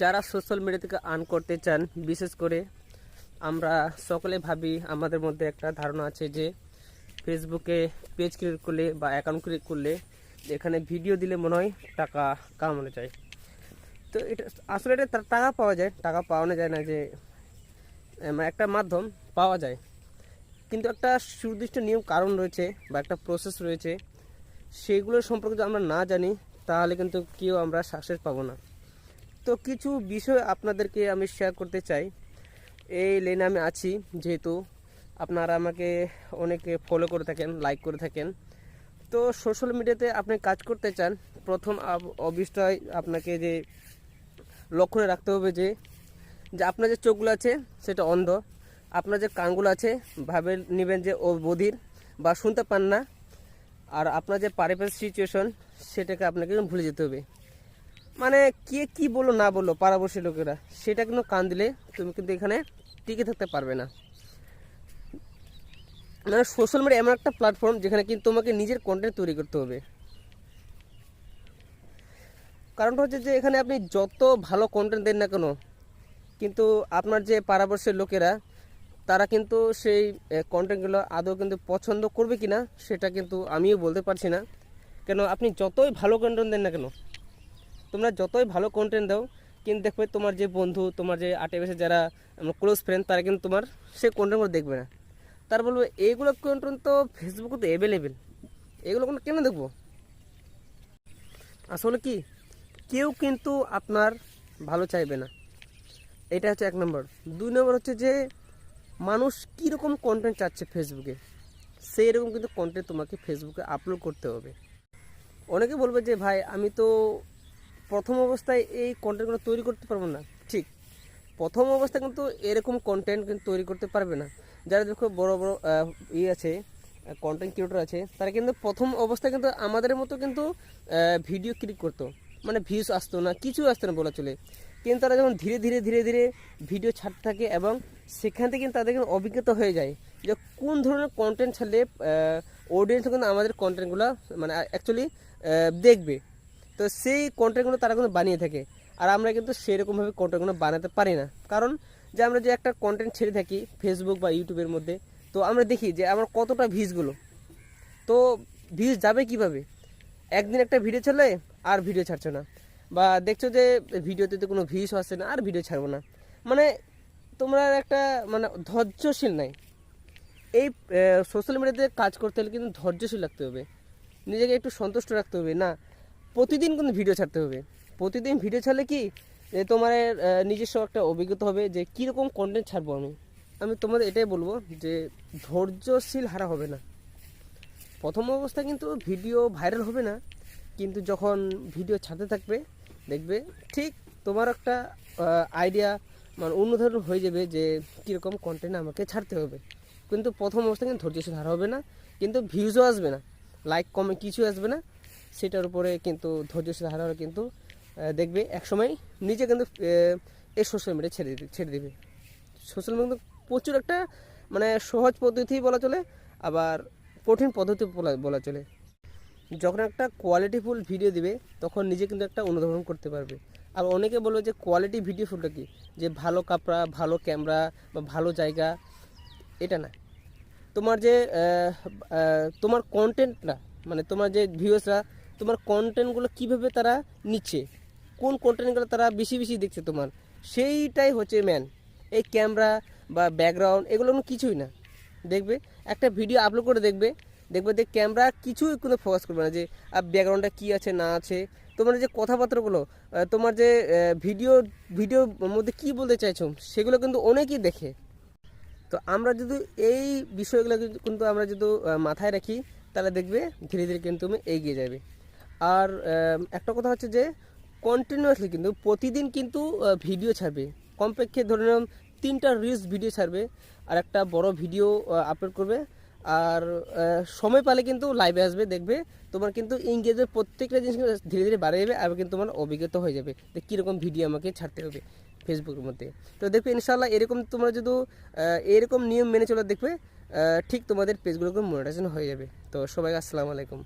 যারা social media থেকে earn করতে চান, বিশেষ করে আমরা সকলে ভাবি আমাদের মধ্যে একটা ধারণা আছে যে ফেসবুকে পেজ ক্রিয়েট করলে বা অ্যাকাউন্ট ক্রিয়েট করলে এখানে ভিডিও দিলে মনে হয় টাকা কামানো যায়। তো এটা আসলে এটা টাকা পাওয়া যায়, টাকা পাওয়ানো যায় না যে একটা মাধ্যম পাওয়া যায়। কিন্তু একটা সুনির্দিষ্ট নিয়ম, কারণ রয়েছে বা একটা প্রসেস রয়েছে, সেগুলো সম্পর্কে যদি আমরা না জানি, তাহলে কিন্তু কেউ আমরা সাকসেস পাবো না। তো কিছু বিষয় আপনাদেরকে আমি শেয়ার করতে চাই। এই লেনে আমি আছি যেহেতু আপনারা আমাকে অনেকে ফলো করে থাকেন লাইক করে থাকেন। তো সোশ্যাল মিডিয়াতে আপনি কাজ করতে চান, প্রথম অবশ্যই আপনাকে যে লক্ষ্যে রাখতে হবে যে যে আপনার যে চোখগুলো আছে সেটা অন্ধ। আপনার যে কানগুলো আছে, ভাবে নেবেন যে ও বধির বা শুনতে পান না। আর আপনার যে পারিপার্শ্বিক সিচুয়েশন সেটাকে আপনাকে ভুলে যেতে হবে। মানে কে কি বলল না বলল পাড়াবর্ষী লোকেরা, সেটা কিন্তু কান দিলে তুমি কিন্তু এখানে টিকে থাকতে পারবে না। মানে সোশ্যাল মিডিয়া এমন একটা প্ল্যাটফর্ম যেখানে কিন্তু তোমাকে নিজের কন্টেন্ট তৈরি করতে হবে। কারণটা হচ্ছে যে এখানে আপনি যত ভালো কন্টেন্ট দেন না কেন, কিন্তু আপনার যে পাড়াবর্ষের লোকেরা, তারা কিন্তু সেই কন্টেন্টগুলো আদৌ কিন্তু পছন্দ করবে কি না সেটা কিন্তু আমিও বলতে পারছি না। কেন, আপনি যতই ভালো কন্টেন্ট দেন না কেন তোমরা যতই ভালো কন্টেন্ট দাও, কিন্তু দেখবে তোমার যে বন্ধু, তোমার যে আশেপাশে যারা ক্লোজ ফ্রেন্ড তারা কিন্তু তোমার সেই কন্টেন্টগুলো দেখবে না। তার বলবে, এইগুলো কন্টেন্ট তো ফেসবুকে তো অ্যাভেলেবেল এগুলো কোনো কেন দেখব? আসলে কি, কেউ কিন্তু আপনার ভালো চাইবে না। এটা হচ্ছে এক নম্বর। দুই নম্বর হচ্ছে যে, মানুষ কীরকম কন্টেন্ট চাচ্ছে ফেসবুকে সেই রকম কিন্তু কন্টেন্ট তোমাকে ফেসবুকে আপলোড করতে হবে। অনেকে বলবে যে, ভাই, আমি তো প্রথম অবস্থায় এই কন্টেন্টগুলো তৈরি করতে পারব না। ঠিক। প্রথম অবস্থায় কিন্তু এরকম কন্টেন্ট কিন্তু তৈরি করতে পারবে না। যারা দেখো বড় বড় ইয়ে আছে কন্টেন্ট ক্রিয়েটর আছে, তারা কিন্তু প্রথম অবস্থায় কিন্তু আমাদের মতো কিন্তু ভিডিও ক্লিক করতো। মানে ভিউস আসতো না, কিছু আসতো না বলা চলে। কিন্তু তারা যখন ধীরে ধীরে ধীরে ধীরে ভিডিও ছাড়তে থাকে এবং সেখান থেকে কিন্তু তাদের কিন্তু অভিজ্ঞতা হয়ে যায় যে কোন ধরনের কন্টেন্ট ছাড়লে অডিয়েন্স কিন্তু আমাদের কন্টেন্টগুলো মানে অ্যাকচুয়ালি দেখবে। তো সেই কন্টেন্টগুলো তারা কিন্তু বানিয়ে থাকে। আর আমরা কিন্তু সেরকমভাবে কন্টেন্টগুলো বানাতে পারি না। কারণ যে আমরা যে একটা কন্টেন্ট ছেড়ে থাকি ফেসবুক বা ইউটিউবের মধ্যে, তো আমরা দেখি যে আমার কতটা ভিউজগুলো তো ভিউজ যাবে কীভাবে? একদিন একটা ভিডিও ছাড়লে আর ভিডিও ছাড়ছো না। বা দেখছ যে ভিডিওতে তো কোনো ভিউজ আসছে না, আর ভিডিও ছাড়বো না। মানে তোমরা একটা মানে ধৈর্যশীল নাই। এই সোশ্যাল মিডিয়াতে কাজ করতে হলে কিন্তু ধৈর্যশীল রাখতে হবে। নিজেকে একটু সন্তুষ্ট রাখতে হবে। না প্রতিদিন কিন্তু ভিডিও ছাড়তে হবে। প্রতিদিন ভিডিও ছাড়লে কি তোমার নিজস্ব একটা অভিজ্ঞতা হবে যে কীরকম কন্টেন্ট ছাড়বো আমি। আমি তোমাদের এটাই বলব যে ধৈর্যশীল হারা হবে না। প্রথম অবস্থায় কিন্তু ভিডিও ভাইরাল হবে না, কিন্তু যখন ভিডিও ছাড়তে থাকবে, দেখবে ঠিক তোমার একটা আইডিয়া মানে অন্য ধরনের হয়ে যাবে যে কীরকম কন্টেন্ট আমাকে ছাড়তে হবে। কিন্তু প্রথম অবস্থায় কিন্তু ধৈর্যশীল হারা হবে না, কিন্তু ভিউজও আসবে না। লাইক কমে কিছু আসবে না। সেটার উপরে কিন্তু ধৈর্যশীল হারা কিন্তু দেখবে একসময় নিজে কিন্তু এই সোশ্যাল মিডিয়া ছেড়ে দিবে ছেড়ে দেবে। সোশ্যাল মিডিয়া প্রচুর একটা মানে সহজ পদ্ধতি বলা চলে, আবার কঠিন পদ্ধতি বলা চলে। যখন একটা কোয়ালিটিফুল ভিডিও দিবে, তখন নিজে কিন্তু একটা অনুধাবন করতে পারবে। আর অনেকে বলবে যে কোয়ালিটি ভিডিও ফুলটা কি? যে ভালো কাপড়া, ভালো ক্যামেরা বা ভালো জায়গা, এটা না। তোমার যে তোমার কন্টেন্টটা মানে তোমার যে ভিউসরা তোমার কন্টেন্টগুলো কীভাবে তারা নিচ্ছে? কোন কন্টেন্টগুলো তারা বেশি বেশি দেখছে তোমার? সেইটাই হচ্ছে ম্যান এই ক্যামেরা বা ব্যাকগ্রাউন্ড এগুলো কোনো কিছুই না। দেখবে? একটা ভিডিও আপলোড করে দেখবে। দেখবে যে ক্যামেরা কিছুই কোনো ফোকাস করবে না যে আর ব্যাকগ্রাউন্ডটা কী আছে, না আছে। তোমার যে কথাবার্তাগুলো তোমার যে ভিডিও ভিডিওর মধ্যে কী বলতে চাইছো, সেগুলো কিন্তু অনেকেই দেখে। তো আমরা যদি এই বিষয়গুলো কিন্তু- কিন্তু আমরা যদি মাথায় রাখি, তাহলে দেখবে ধীরে ধীরে কিন্তু তুমি এগিয়ে যাবে। আর একটা কথা হচ্ছে যে কন্টিনিউয়াসলি কিন্তু প্রতিদিন কিন্তু ভিডিও ছাড়বে। কমপক্ষে ধরে নাও তিনটা রিলস ভিডিও ছাড়বে আর একটা বড় ভিডিও আপলোড করবে। আর সময় পেলে কিন্তু লাইভে আসবে, দেখবে তোমার কিন্তু ইংরেজের প্রত্যেকটা জিনিস ধীরে ধীরে বাড়ে যাবে আর কিন্তু তোমার অভিজ্ঞতা হয়ে যাবে যে কীরকম ভিডিও আমাকে ছাড়তে হবে ফেসবুকের মধ্যে। তো দেখবে ইনশাল্লাহ এরকম তোমরা যদি এরকম নিয়ম মেনে চলে দেখবে ঠিক তোমাদের পেজগুলো মনিটাইজেশন হয়ে যাবে। তো সবাই আসসালামু আলাইকুম।